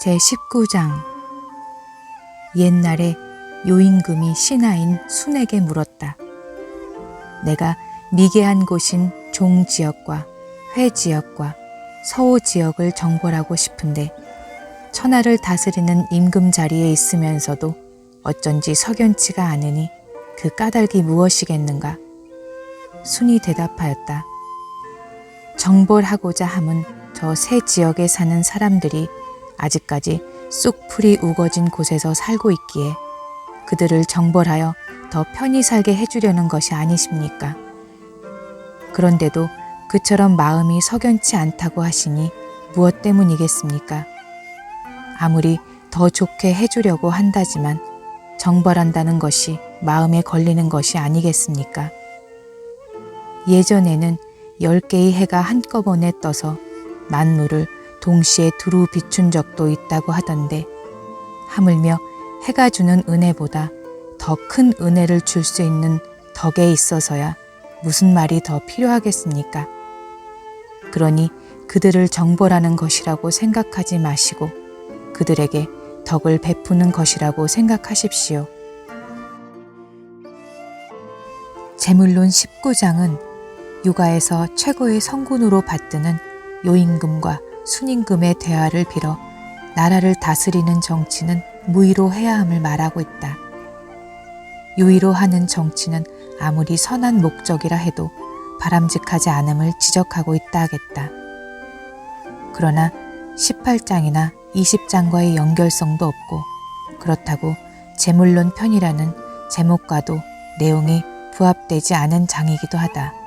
제19장 옛날에 요임금이 신하인 순에게 물었다. 내가 미개한 곳인 종 지역과 회 지역과 서호 지역을 정벌하고 싶은데 천하를 다스리는 임금 자리에 있으면서도 어쩐지 석연치가 않으니 그 까닭이 무엇이겠는가? 순이 대답하였다. 정벌하고자 함은 저새 지역에 사는 사람들이 아직까지 쑥풀이 우거진 곳에서 살고 있기에 그들을 정벌하여 더 편히 살게 해주려는 것이 아니십니까? 그런데도 그처럼 마음이 석연치 않다고 하시니 무엇 때문이겠습니까? 아무리 더 좋게 해주려고 한다지만 정벌한다는 것이 마음에 걸리는 것이 아니겠습니까? 예전에는 열 개의 해가 한꺼번에 떠서 만물을 동시에 두루 비춘 적도 있다고 하던데 하물며 해가 주는 은혜보다 더 큰 은혜를 줄 수 있는 덕에 있어서야 무슨 말이 더 필요하겠습니까? 그러니 그들을 정벌하는 것이라고 생각하지 마시고 그들에게 덕을 베푸는 것이라고 생각하십시오. 제물론 19장은 육아에서 최고의 성군으로 받드는 요임금과 순임금의 대화를 빌어 나라를 다스리는 정치는 무의로 해야 함을 말하고 있다. 유의로 하는 정치는 아무리 선한 목적이라 해도 바람직하지 않음을 지적하고 있다 하겠다. 그러나 18장이나 20장과의 연결성도 없고 그렇다고 제물론 편이라는 제목과도 내용이 부합되지 않은 장이기도 하다.